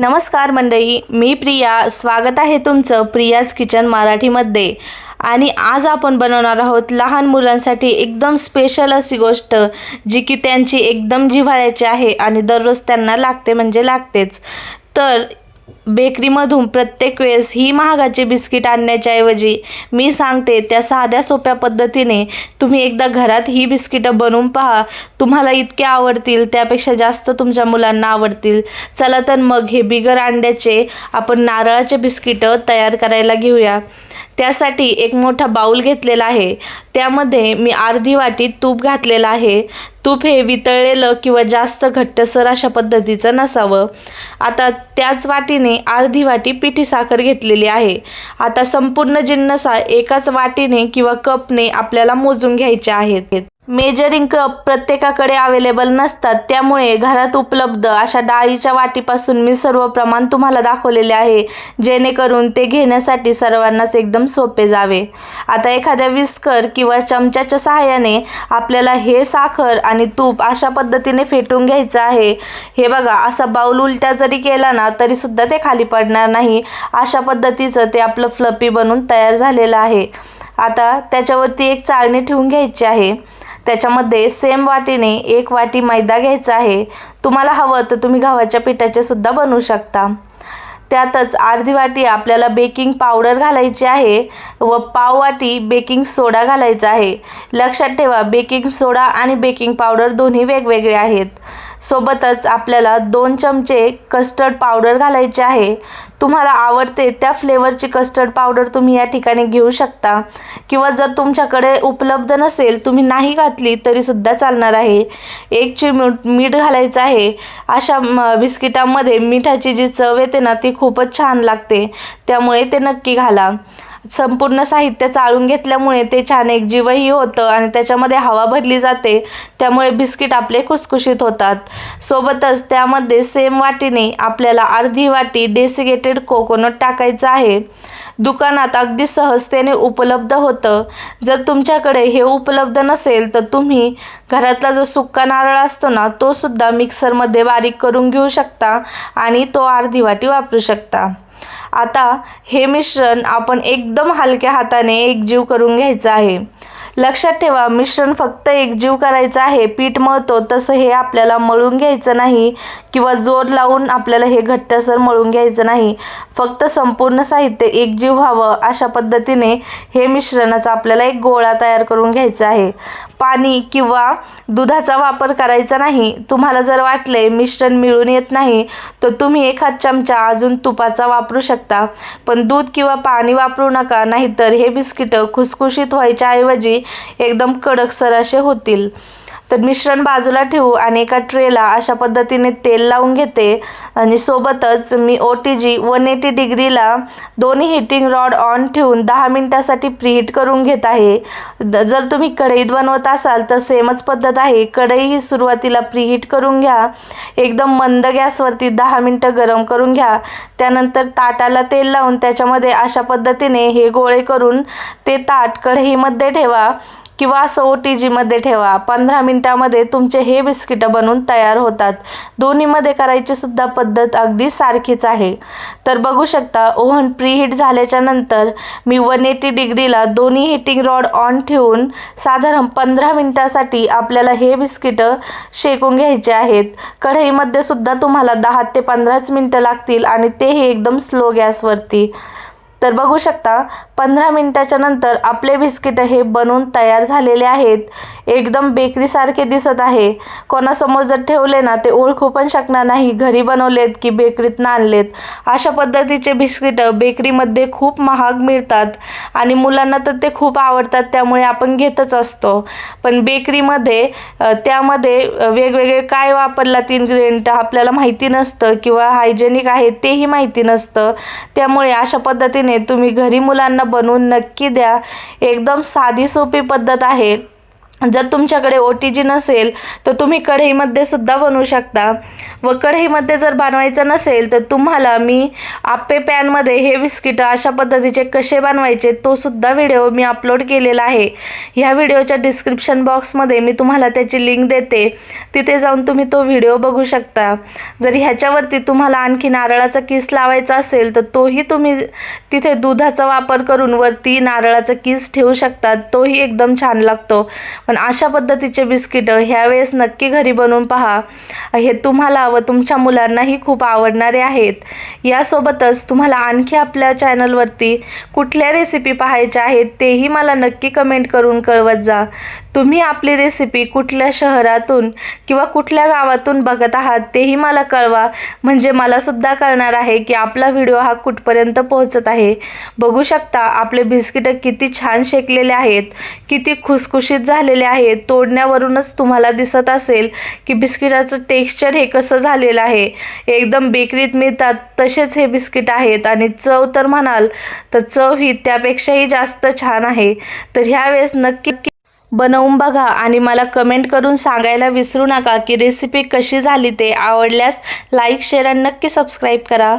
नमस्कार मंडळी मी प्रिया. स्वागत आहे तुमचं प्रियाज किचन मराठीमध्ये. आणि आज आपण बनवणार आहोत लहान मुलांसाठी एकदम स्पेशल अशी गोष्ट जी की त्यांची एकदम जिव्हाळ्याची आहे आणि दररोज त्यांना लागते म्हणजे लागतेच. तर बेकरीमधून प्रत्येक वेळेस ही महागाची बिस्किट आणण्याच्या ऐवजी मी सांगते त्या साध्या सोप्या पद्धतीने तुम्ही एकदा घरात ही बिस्किटं बनवून पहा. तुम्हाला इतके आवडतील त्यापेक्षा जास्त तुमच्या मुलांना आवडतील. चला तर मग हे बिगर अंड्याचे आपण नारळाचे बिस्किटं तयार करायला घेऊया. त्यासाठी एक मोठा बाऊल घेतलेला आहे. त्यामध्ये मी अर्धी वाटी तूप घातलेलं आहे. तूप हे वितळलेलं किंवा जास्त घट्टसर अशा पद्धतीचं नसावं. आता त्याच वाटीने अर्धी वाटी पिठी साखर घेतलेली आहे. आता संपूर्ण जिन्नसा एकाच वाटीने किंवा कपने आपल्याला मोजून घ्यायचे आहेत. मेजरिंग कप प्रत्येकाकडे अवेलेबल नसतात. त्यामुळे घरात उपलब्ध अशा डाळीच्या वाटीपासून मी सर्व प्रमाण तुम्हाला दाखवलेले आहे. जेणेकरून ते घेण्यासाठी सर्वांनाच एकदम सोपे जावे. आता एखाद्या विस्कर किंवा चमच्याच्या सहाय्याने आपल्याला हे साखर आणि तूप अशा पद्धतीने फेटून घ्यायचं आहे. हे बघा असा बाऊल उलट्या जरी केला ना तरीसुद्धा ते खाली पडणार नाही. अशा पद्धतीचं ते आपलं फ्लपी बनून तयार झालेलं आहे. आता त्याच्यावरती एक चाळणी ठेवून घ्यायची आहे. त्याच्यामध्ये सेम वाटीने एक वाटी मैदा घ्यायचा आहे. तुम्हाला हवं तर तुम्ही गव्हाच्या पिठाचे सुद्धा बनवू शकता. त्यातच अर्धी वाटी आपल्याला बेकिंग पावडर घालायची आहे व पाव वाटी बेकिंग सोडा घालायचा आहे. लक्षात ठेवा बेकिंग सोडा आणि बेकिंग पावडर दोन्ही वेगवेगळे आहेत. सोबतच आपल्याला दोन चमचे कस्टर्ड पावडर घालायचे आहे. तुम्हाला आवडते त्या फ्लेवरची कस्टर्ड पावडर तुम्ही या ठिकाणी घेऊ शकता. किंवा जर तुमच्याकडे उपलब्ध नसेल तुम्ही नाही घातली तरीसुद्धा चालणार आहे. एक चिमूट मीठ घालायचं आहे. अशा बिस्किटामध्ये मिठाची जी चव येते ना ती खूपच छान लागते. त्यामुळे ते नक्की घाला. संपूर्ण साहित्य चाळून घेतल्यामुळे ते छान एक जीवही होतं आणि त्याच्यामध्ये हवा भरली जाते त्यामुळे बिस्किट आपले खुसखुशीत होतात. सोबतच त्यामध्ये सेम वाटीने आपल्याला अर्धी वाटी डेसिकेटेड कोकोनट टाकायचं आहे. दुकानात अगदी सहजतेने उपलब्ध होतं. जर तुमच्याकडे हे उपलब्ध नसेल तर तुम्ही घरातला जो सुक्का नारळ असतो ना तो सुद्धा मिक्सरमध्ये बारीक करून घेऊ शकता आणि तो अर्धी वाटी वापरू शकता. आता हे मिश्रण आपण एकदम हलक्या हाताने एकजीव करून घ्यायचं आहे. लक्षात ठेवा मिश्रण फक्त एकजीव करायचं आहे पीठ मळतो तसं हे आपल्याला मळून घ्यायचं नाही किंवा जोर लावून आपल्याला हे घट्टसर मळून घ्यायचं नाही. फक्त संपूर्ण साहित्य एकजीव व्हावं अशा पद्धतीने हे मिश्रणाचा आपल्याला एक गोळा तयार करून घ्यायचा आहे. पाणी किंवा दुधाचा वापर करायचा नाही. तुम्हाला जर वाटले मिश्रण मिळून येत नाही तर तुम्ही एखाद चमचा अजून तुपाचा वापरू शकता. पण दूध किंवा पाणी वापरू नका नाहीतर हे बिस्किटं खुसखुशीत व्हायच्या ऐवजी एकदम कडकसर असे होतील. तर मिश्रण बाजूला ठेवू आणि एका ट्रेला अशा पद्धतीने तेल लावून घेते. आणि सोबतच मी O T G one eighty डिग्रीला दोन्ही हिटिंग रॉड ऑन ठेवून दहा मिनटासाठी प्रीहीट करून घेत आहे. द- जर तुम्ही कढईत बनवत असाल तर सेमच पद्धत आहे. कढई ही सुरुवातीला प्रीहीट करून घ्या. एकदम मंद गॅसवरती दहा मिनटं गरम करून घ्या. त्यानंतर ताटाला तेल लावून त्याच्यामध्ये अशा पद्धतीने हे गोळे करून ते ताट कढईमध्ये ठेवा. किंवा असं ओ टी जीमध्ये ठेवा. पंधरा मिनटामध्ये तुमचे हे बिस्किटं बनून तयार होतात. दोन्हीमध्ये करायची सुद्धा पद्धत अगदी सारखीच आहे. तर बघू शकता ओव्हन प्रीहीट झाल्याच्यानंतर मी वन एटी डिग्रीला दोन्ही हिटिंग रॉड ऑन ठेवून साधारण पंधरा मिनटासाठी आपल्याला हे बिस्किटं शेकून घ्यायचे आहेत. कढईमध्ये सुद्धा तुम्हाला दहा ते पंधराच मिनटं लागतील आणि तेही एकदम स्लो गॅसवरती. तर बघू शकता पंधरा मिनटाच्या नंतर आपले बिस्किट हे बनवून तयार झालेले आहेत. एकदम बेकरीसारखे दिसत आहे. कोणासमोर जर ठेवले ना ते ओळखू पण शकणार नाही. घरी बनवलेत की बेकरीतनं आणलेत. अशा पद्धतीचे बिस्किट बेकरीमध्ये खूप महाग मिळतात आणि मुलांना तर ते खूप आवडतात त्यामुळे आपण घेतच असतो. पण बेकरीमध्ये त्यामध्ये वेगवेगळे काय वापरलात इन्ग्रेडियंट आपल्याला माहिती नसतं किंवा हायजेनिक आहे तेही माहिती नसतं. त्यामुळे अशा पद्धतीने तुम्ही घरी मुलांना बनवून नक्की द्या. एकदम साधी सोपी पद्धत आहे. जर तुमच्याकडे ओ टी जी नसेल तर तुम्ही कढईमध्ये सुद्धा बनवू शकता. व कढईमध्ये जर बनवायचं नसेल तर तुम्हाला मी आप्पे पॅनमध्ये हे बिस्किटं अशा पद्धतीचे कसे बनवायचे तो सुद्धा व्हिडिओ मी अपलोड केलेला आहे. ह्या व्हिडिओच्या डिस्क्रिप्शन बॉक्समध्ये मी तुम्हाला त्याची लिंक देते. तिथे जाऊन तुम्ही तो व्हिडिओ बघू शकता. जर ह्याच्यावरती तुम्हाला आणखी नारळाचा किस लावायचा असेल तर तोही तुम्ही तिथे दुधाचा वापर करून वरती नारळाचा किस ठेवू शकता. तोही एकदम छान लागतो. पण अशा पद्धतीचे बिस्किटं ह्यावेळेस नक्की घरी बनवून पहा. हे तुम्हाला व तुमच्या मुलांनाही खूप आवडणारे आहेत. यासोबतच तुम्हाला आणखी आपल्या चॅनलवरती कुठल्या रेसिपी पाहायच्या आहेत तेही मला नक्की कमेंट करून कळवत जा. तुम्ही आपली रेसिपी कुठल्या शहरातून किंवा कुठल्या गावातून बघत आहात तेही मला कळवा. म्हणजे मला सुद्धा कळणार आहे की आपला व्हिडिओ हा कुठपर्यंत पोहोचत आहे. बघू शकता आपले बिस्किटं किती छान शेकलेले आहेत किती खुसखुशीत झालेले आहेत. तोडण्यावरूनच तुम्हाला दिसत असेल की बिस्किटाचं टेक्स्चर हे कसं झालेलं आहे. एकदम बेकरीत मिळतात तसेच हे बिस्किट आहेत. आणि चव तर म्हणाल तर चव ही त्यापेक्षाही जास्त छान आहे. तर ह्यावेळेस नक्की बनवून बघा आणि मला कमेंट करून सांगायला विसरू नका की रेसिपी कशी झाली ते आवडल्यास लाईक शेअर आणि नक्की सबस्क्राईब करा.